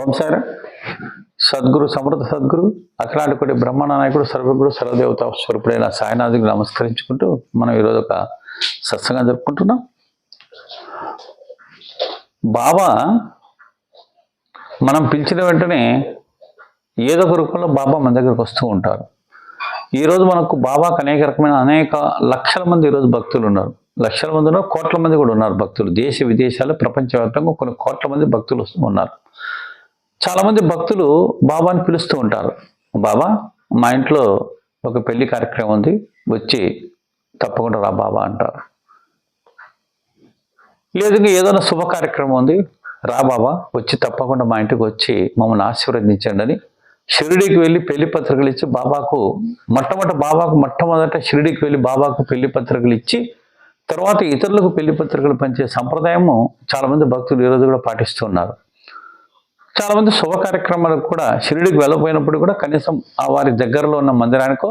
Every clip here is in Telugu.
ఓం సార్ సద్గురు సమృద్ధ సద్గురు అఖిలాంటి బ్రహ్మణ నాయకుడు సర్వగురు సర్వదేవత స్వరూపుడైన సాయినాథుకి నమస్కరించుకుంటూ మనం ఈరోజు ఒక సత్సంగం జరుపుకుంటున్నాం. బాబా మనం పిలిచిన వెంటనే ఏదో ఒక రూపంలో బాబా మన దగ్గరకు వస్తూ ఉంటారు. ఈరోజు మనకు బాబాకు అనేక రకమైన అనేక లక్షల మంది ఈరోజు భక్తులు ఉన్నారు. లక్షల మంది ఉన్నారు కోట్ల మంది కూడా ఉన్నారు భక్తులు. దేశ విదేశాలు ప్రపంచవ్యాప్తంగా కొన్ని కోట్ల మంది భక్తులు వస్తూ ఉన్నారు. చాలామంది భక్తులు బాబాని పిలుస్తూ ఉంటారు. బాబా మా ఇంట్లో ఒక పెళ్ళి కార్యక్రమం ఉంది వచ్చి తప్పకుండా రా బాబా అంటారు. లేదు ఏదైనా శుభ కార్యక్రమం ఉంది రా బాబా వచ్చి తప్పకుండా మా ఇంటికి వచ్చి మమ్మల్ని ఆశీర్వదించండి అని షిరిడీకి వెళ్ళి పెళ్ళి పత్రికలు ఇచ్చి బాబాకు మొట్టమొదటి బాబాకు మొట్టమొదట షిరిడీకి వెళ్ళి బాబాకు పెళ్ళి పత్రికలు ఇచ్చి తర్వాత ఇతరులకు పెళ్ళి పత్రికలు పంచే సంప్రదాయము చాలామంది భక్తులు ఈరోజు కూడా పాటిస్తున్నారు చాలామంది శుభ కార్యక్రమాలకు కూడా షిరిడికి వెళ్ళపోయినప్పుడు కూడా కనీసం ఆ వారి దగ్గరలో ఉన్న మందిరానికో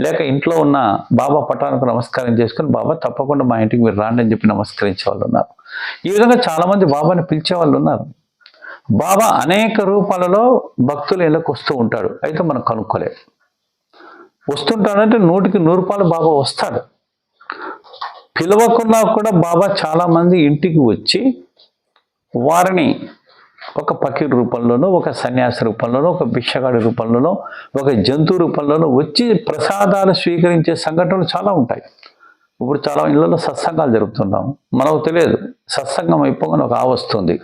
లేక ఇంట్లో ఉన్న బాబా పటానికి నమస్కారం చేసుకుని బాబా తప్పకుండా మా ఇంటికి మీరు రాండి అని చెప్పి నమస్కరించే వాళ్ళు ఉన్నారు. ఈ విధంగా చాలామంది బాబాని పిలిచే వాళ్ళు ఉన్నారు. బాబా అనేక రూపాలలో భక్తులు ఇళ్ళకి వస్తూ ఉంటాడు. అయితే మనం కనుక్కోలేదు వస్తుంటాడంటే నూటికి నూరు రూపాయలు బాబా వస్తాడు. పిలవకున్నా కూడా బాబా చాలామంది ఇంటికి వచ్చి వారిని ఒక పకీర్ రూపంలోనో ఒక సన్యాసి రూపంలోనో ఒక భిక్షగాడి రూపంలోనో ఒక జంతువు రూపంలోనో వచ్చి ప్రసాదాలు స్వీకరించే సంఘటనలు చాలా ఉంటాయి. ఇప్పుడు చాలా ఇళ్ళలో సత్సంగాలు జరుపుతున్నాం మనకు తెలియదు. సత్సంగం అయిపోగానే ఒక ఆవస్తుంది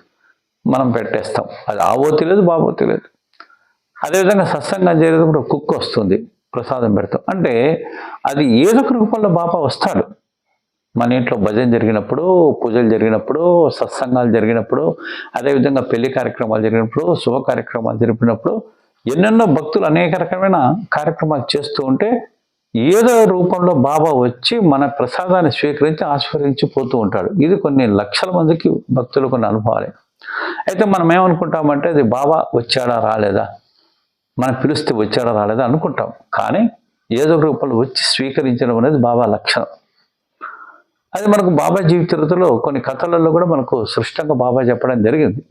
మనం పెట్టేస్తాం. అది ఆవో తెలియదు బాబో తెలియదు. అదేవిధంగా సత్సంగం జరిగేటప్పుడు కుక్క వస్తుంది. ప్రసాదం పెడతాం. అంటే అది ఏదో ఒక రూపంలో బాబా వస్తాడు. మన ఇంట్లో భజన జరిగినప్పుడు పూజలు జరిగినప్పుడు సత్సంగాలు జరిగినప్పుడు అదేవిధంగా పెళ్ళి కార్యక్రమాలు జరిగినప్పుడు శుభ కార్యక్రమాలు జరిపినప్పుడు ఎన్నెన్నో భక్తులు అనేక రకమైన కార్యక్రమాలు చేస్తూ ఉంటే ఏదో రూపంలో బాబా వచ్చి మన ప్రసాదాన్ని స్వీకరించి ఆస్వాదించి పోతూ ఉంటాడు. ఇది కొన్ని లక్షల మందికి భక్తులు కొన్ని అనుభవాలే. అయితే మనం ఏమనుకుంటామంటే అది బాబా వచ్చాడా రాలేదా? మనం పిలిస్తే వచ్చాడా రాలేదా అనుకుంటాం. కానీ ఏదో రూపంలో వచ్చి స్వీకరించడం అనేది బాబా లక్షణం. అది మనకు బాబా జీవిత కొన్ని కథలలో కూడా మనకు సృష్టంగా బాబా చెప్పడం జరిగింది.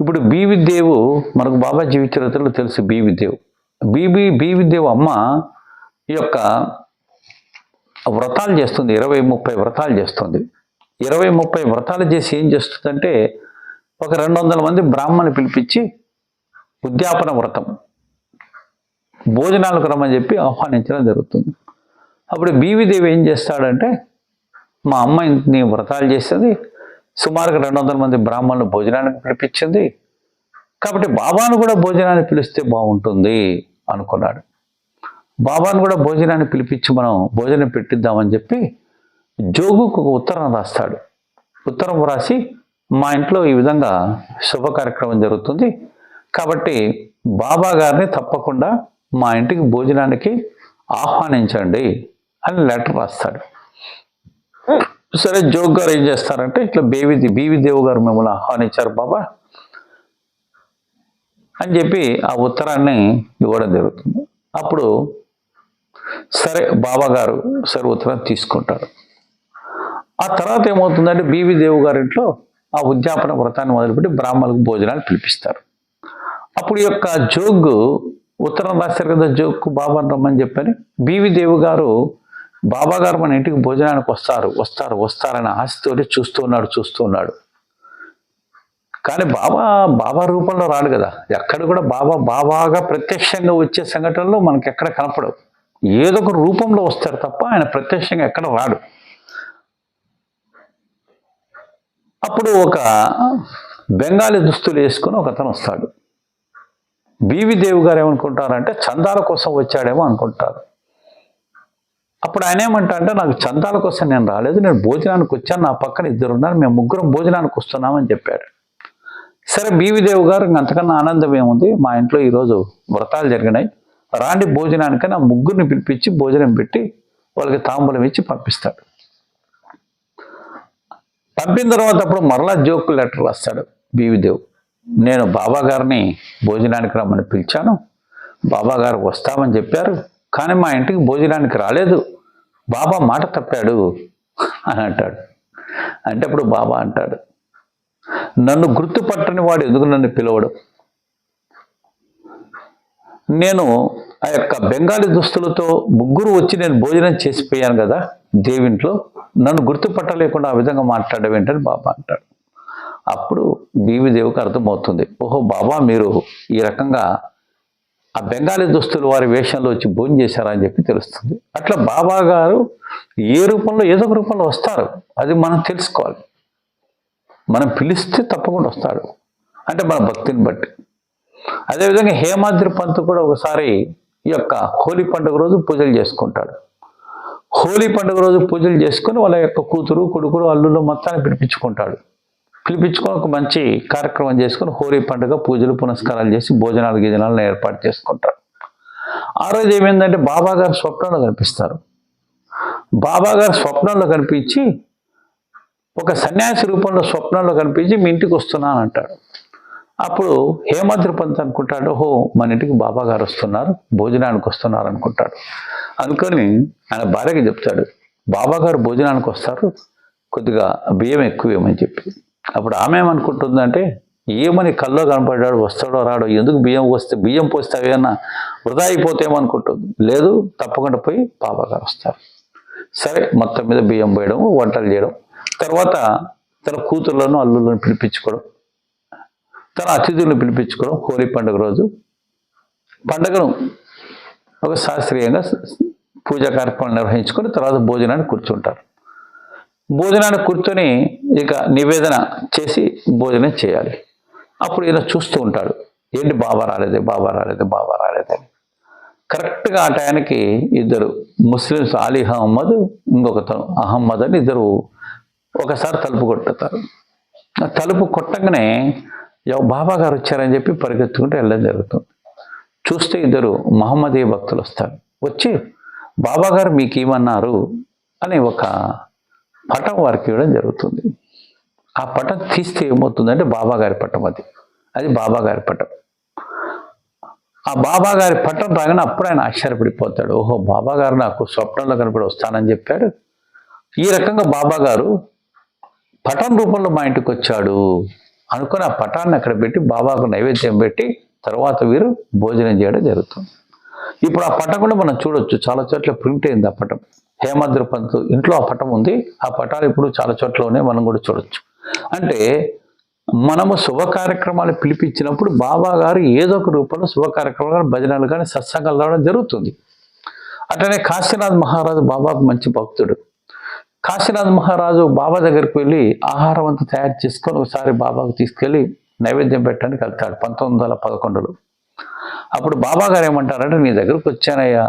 ఇప్పుడు బీవిదేవు మనకు బాబా జీవిత తెలుసు బీవి దేవు బీబీ బీవిదేవు అమ్మ ఈ యొక్క వ్రతాలు చేస్తుంది ఇరవై ముప్పై వ్రతాలు చేస్తుంది. ఇరవై ముప్పై వ్రతాలు చేసి ఏం చేస్తుందంటే ఒక రెండు వందల మంది బ్రాహ్మణులు పిలిపించి ఉద్యాపన వ్రతం. భోజనాలకు రమ్మని చెప్పి ఆహ్వానించడం జరుగుతుంది. అప్పుడు బీవీదేవి ఏం చేస్తాడంటే మా అమ్మ ఇంటిని వ్రతాలు చేస్తుంది సుమారుగా రెండు వందల మంది బ్రాహ్మణులు భోజనానికి పిలిపించింది. కాబట్టి బాబాను కూడా భోజనాన్ని పిలిస్తే బాగుంటుంది అనుకున్నాడు. బాబాను కూడా భోజనాన్ని పిలిపించి మనం భోజనం పెట్టిద్దామని చెప్పి జోగుకు ఒక ఉత్తరం రాస్తాడు. ఉత్తరం రాసి మా ఇంట్లో ఈ విధంగా శుభ కార్యక్రమం జరుగుతుంది. కాబట్టి బాబా గారిని తప్పకుండా మా ఇంటికి భోజనానికి ఆహ్వానించండి. అని లెటర్ రాస్తాడు. సరే జోగ్ గారు ఏం చేస్తారంటే ఇట్లా బేవి బీవి దేవు గారు మిమ్మల్ని ఆహ్వానించారు బాబా అని చెప్పి ఆ ఉత్తరాన్ని ఇవ్వడం జరుగుతుంది. అప్పుడు సరే బాబా గారు సరే ఉత్తరాన్ని తీసుకుంటారు. ఆ తర్వాత ఏమవుతుందంటే బీవి దేవు గారింట్లో ఆ ఉద్యాపన వ్రతాన్ని మొదలుపెట్టి బ్రాహ్మణులకు భోజనాలు పిలిపిస్తారు. అప్పుడు యొక్క జోగ్ ఉత్తరం రాశారు కదా జోగ్కు బాబా రమ్మని చెప్పని బీవి దేవు గారు బాబా గారు మన ఇంటికి భోజనానికి వస్తారు వస్తారు వస్తారని ఆశతోటి చూస్తూ ఉన్నాడు చూస్తూ ఉన్నాడు. కానీ బాబా బాబా రూపంలో రాడు కదా. ఎక్కడ కూడా బాబా బాబాగా ప్రత్యక్షంగా వచ్చే సంఘటనలు మనకి ఎక్కడ కనపడవు. ఏదో ఒక రూపంలో వస్తారు తప్ప ఆయన ప్రత్యక్షంగా ఎక్కడ రాడు. అప్పుడు ఒక బెంగాలీ దుస్తులు వేసుకుని ఒక అతను వస్తాడు. బీవి దేవి గారు ఏమనుకుంటారంటే చందాల కోసం వచ్చాడేమో అనుకుంటారు. అప్పుడు ఆయన ఏమంటా అంటే నాకు చందాల కోసం నేను రాలేదు. నేను భోజనానికి వచ్చాను. నా పక్కన ఇద్దరు ఉన్నారు. మేము ముగ్గురం భోజనానికి వస్తున్నామని చెప్పాడు. సరే బీవిదేవి గారు అంతకన్నా ఆనందం ఏముంది? మా ఇంట్లో ఈరోజు వ్రతాలు జరిగినాయి. రాండి భోజనానికి నా ముగ్గురిని పిలిపించి భోజనం పెట్టి వాళ్ళకి తాంబూలం ఇచ్చి పంపిస్తాడు. పంపిన తర్వాత అప్పుడు మరలా జోక్ లెటర్ రాస్తాడు బీవిదేవ్ నేను బాబా గారిని భోజనానికి రమ్మని పిలిచాను. బాబా గారు వస్తామని చెప్పారు. కానీ మా ఇంటికి భోజనానికి రాలేదు. బాబా మాట తప్పాడు అని అంటాడు. అంటే అప్పుడు బాబా అంటాడు నన్ను గుర్తుపట్టని వాడు ఎందుకు నన్ను పిలవడం? నేను ఆ యొక్క బెంగాలీ దుస్తులతో ముగ్గురు వచ్చి నేను భోజనం చేసిపోయాను కదా దేవింట్లో నన్ను గుర్తుపట్టలేకుండా ఆ విధంగా మాట్లాడడం ఏంటని బాబా అంటాడు. అప్పుడు బీవి దేవుకి అర్థమవుతుంది ఓహో బాబా మీరు ఈ రకంగా ఆ బెంగాలీ దుస్తులు వారి వేషంలో వచ్చి భోజనం చేశారా అని చెప్పి తెలుస్తుంది. అట్లా బాబా గారు ఏ రూపంలో ఏదో ఒక రూపంలో వస్తారు. అది మనం తెలుసుకోవాలి. మనం పిలిస్తే తప్పకుండా వస్తాడు. అంటే మన భక్తిని బట్టి. అదేవిధంగా హేమాద్రి పంత్ కూడా ఒకసారి ఈ యొక్క హోలీ పండుగ రోజు పూజలు చేసుకుంటాడు. హోలీ పండుగ రోజు పూజలు చేసుకుని వాళ్ళ యొక్క కూతురు కొడుకులు అల్లులు మొత్తాన్ని పిలిపించుకుంటాడు. పిలిపించుకొని ఒక మంచి కార్యక్రమం చేసుకుని హోలీ పండుగ పూజలు పునస్కారాలు చేసి భోజనాలు గీజనాలను ఏర్పాటు చేసుకుంటారు. ఆ రోజు ఏమైందంటే బాబా గారు స్వప్నంలో కనిపిస్తారు. బాబా గారు స్వప్నంలో కనిపించి ఒక సన్యాసి రూపంలో స్వప్నంలో కనిపించి మీ ఇంటికి వస్తున్నాను అంటాడు. అప్పుడు హేమాద్రి పంత్ అనుకుంటాడు ఓహో మన ఇంటికి బాబా గారు వస్తున్నారు భోజనానికి వస్తున్నారు అనుకుంటాడు. అనుకొని ఆయన భార్యకి చెప్తాడు బాబా గారు భోజనానికి వస్తారు కొద్దిగా బియ్యం ఎక్కువ ఏమని చెప్పి. అప్పుడు ఆమె ఏమనుకుంటుందంటే ఏమని కల్లో కనపడ్డాడు వస్తాడో రాడో ఎందుకు బియ్యం వస్తే బియ్యం పోస్తే అవేమన్నా వృధా అయిపోతేమనుకుంటుంది లేదు తప్పకుండా పోయి పాపగా వస్తారు. సరే మొత్తం మీద బియ్యం పోయడం వంటలు చేయడం తర్వాత తన కూతుర్లను అల్లులను పిలిపించుకోవడం తన అతిథులను పిలిపించుకోవడం హోలీ పండుగ రోజు. పండుగను ఒక శాస్త్రీయంగా పూజా కార్యక్రమాలు నిర్వహించుకొని తర్వాత భోజనాన్ని కూర్చుంటారు. భోజనాన్ని కూర్చొని ఇక నివేదన చేసి భోజనం చేయాలి. అప్పుడు ఈయన చూస్తూ ఉంటాడు ఏంటి బాబా రాలేదే బాబా రాలేదే బాబా రాలేదని కరెక్ట్గా ఆ టయానికి ఇద్దరు ముస్లిమ్స్ అలీ అహమ్మద్ ఇంకొకతను అహమ్మద్ అని ఇద్దరు ఒకసారి తలుపు కొట్టుతారు తలుపు కొట్టగానే ఎవ- బాబా గారు వచ్చారని చెప్పి పరిగెత్తుకుంటూ వెళ్ళడం జరుగుతుంది. చూస్తే ఇద్దరు మహమ్మదీయ భక్తులు వస్తారు. వచ్చి బాబా గారు మీకు ఏమన్నారు అని ఒక పటం వారికి ఇవ్వడం జరుగుతుంది. ఆ పటం తీస్తే ఏమవుతుందంటే బాబా గారి పటం అది. అది బాబా గారి పటం. ఆ బాబా గారి పట్టం రాగానే అప్పుడు ఆయన ఆశ్చర్యపడిపోతాడు. ఓహో బాబా గారు నాకు స్వప్నంలో కనపడి వస్తానని చెప్పాడు. ఈ రకంగా బాబా గారు పటం రూపంలో మా ఇంటికి వచ్చాడు అనుకుని ఆ పటాన్ని అక్కడ పెట్టి బాబాకు నైవేద్యం పెట్టి తర్వాత వీరు భోజనం చేయడం జరుగుతుంది. ఇప్పుడు ఆ పటం కూడా మనం చూడొచ్చు. చాలా చోట్ల ప్రింట్ అయింది ఆ పటం. హేమద్రపంత్ ఇంట్లో ఆ పటం ఉంది. ఆ పటాలు ఇప్పుడు చాలా చోట్లనే మనం కూడా చూడొచ్చు. అంటే మనము శుభ కార్యక్రమాలు పిలిపించినప్పుడు బాబా గారు ఏదో ఒక రూపంలో శుభ కార్యక్రమాలు కానీ భజనలు కానీ సత్సంగాలు రావడం జరుగుతుంది. అట్లనే కాశీనాథ్ మహారాజు బాబాకు మంచి భక్తుడు. కాశీనాథ్ మహారాజు బాబా దగ్గరికి వెళ్ళి ఆహారం అంతా తయారు చేసుకొని ఒకసారి బాబాకు తీసుకెళ్ళి నైవేద్యం పెట్టడానికి వెళ్తాడు పంతొమ్మిది వందల పదకొండులో. అప్పుడు బాబా గారు ఏమంటారంటే నీ దగ్గరకు వచ్చానయ్యా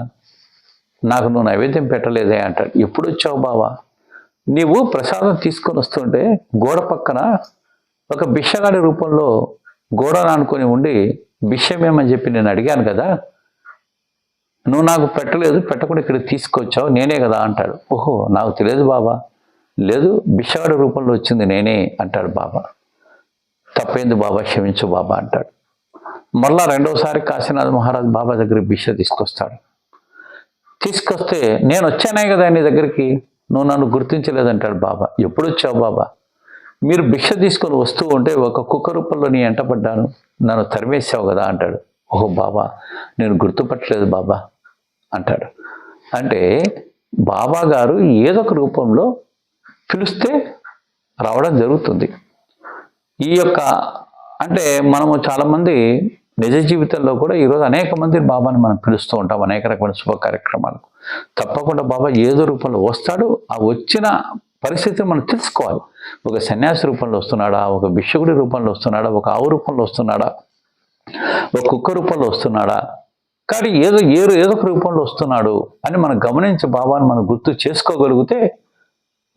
నాకు నువ్వు నైవేద్యం పెట్టలేదే అంటాడు. ఎప్పుడు వచ్చావు బాబా? నీవు ప్రసాదం తీసుకొని వస్తుంటే గోడ పక్కన ఒక బిషగాడి రూపంలో గోడను అనుకొని ఉండి బిషమేమని చెప్పి నేను అడిగాను కదా. నువ్వు నాకు పెట్టలేదు పెట్టకుండా ఇక్కడ తీసుకొచ్చావు నేనే కదా అంటాడు. ఓహో నాకు తెలియదు బాబా. లేదు బిషగాడి రూపంలో వచ్చింది నేనే అంటాడు బాబా. తప్పేంది బాబా క్షమించు బాబా అంటాడు. మళ్ళా రెండోసారి కాశీనాథ్ మహారాజ్ బాబా దగ్గరికి భిక్ష తీసుకొస్తాడు. తీసుకొస్తే నేను వచ్చానే కదా నీ దగ్గరికి? నువ్వు నన్ను గుర్తించలేదంటాడు బాబా. ఎప్పుడు వచ్చావు బాబా? మీరు భిక్ష తీసుకొని వస్తూ ఉంటే ఒక కుక్క రూపంలో నీ ఎంటపడ్డాను నన్ను తరిమేసావు కదా అంటాడు. ఓహో బాబా నేను గుర్తుపట్టలేదు బాబా అంటాడు. అంటే బాబా గారు ఏదో ఒక రూపంలో పిలిస్తే రావడం జరుగుతుంది. ఈ యొక్క అంటే మనము చాలామంది నిజ జీవితంలో కూడా ఈరోజు అనేక మంది బాబాని మనం పిలుస్తూ ఉంటాం అనేక రకమైన శుభ కార్యక్రమాలకు. తప్పకుండా బాబా ఏదో రూపంలో వస్తాడు ఆ వచ్చిన పరిస్థితి మనం తెలుసుకోవాలి. ఒక సన్యాసి రూపంలో వస్తున్నాడా ఒక భిక్షకుడి రూపంలో వస్తున్నాడా ఒక ఆవు రూపంలో వస్తున్నాడా ఒక కుక్క రూపంలో వస్తున్నాడా? కానీ ఏదో ఏదో ఏదో ఒక రూపంలో వస్తున్నాడు అని మనం గమనించి బాబాని మనం గుర్తు చేసుకోగలిగితే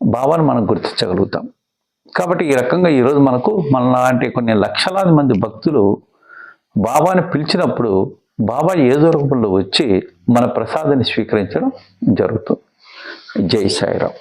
బాబాను మనం గుర్తించగలుగుతాం. కాబట్టి ఈ రకంగా ఈరోజు మనకు మన లాంటి కొన్ని లక్షలాది మంది భక్తులు బాబాని పిలిచినప్పుడు బాబా ఏదో రూపంలో వచ్చి మన ప్రసాదాన్ని స్వీకరించడం జరుగుతుంది జై సాయిరామ్.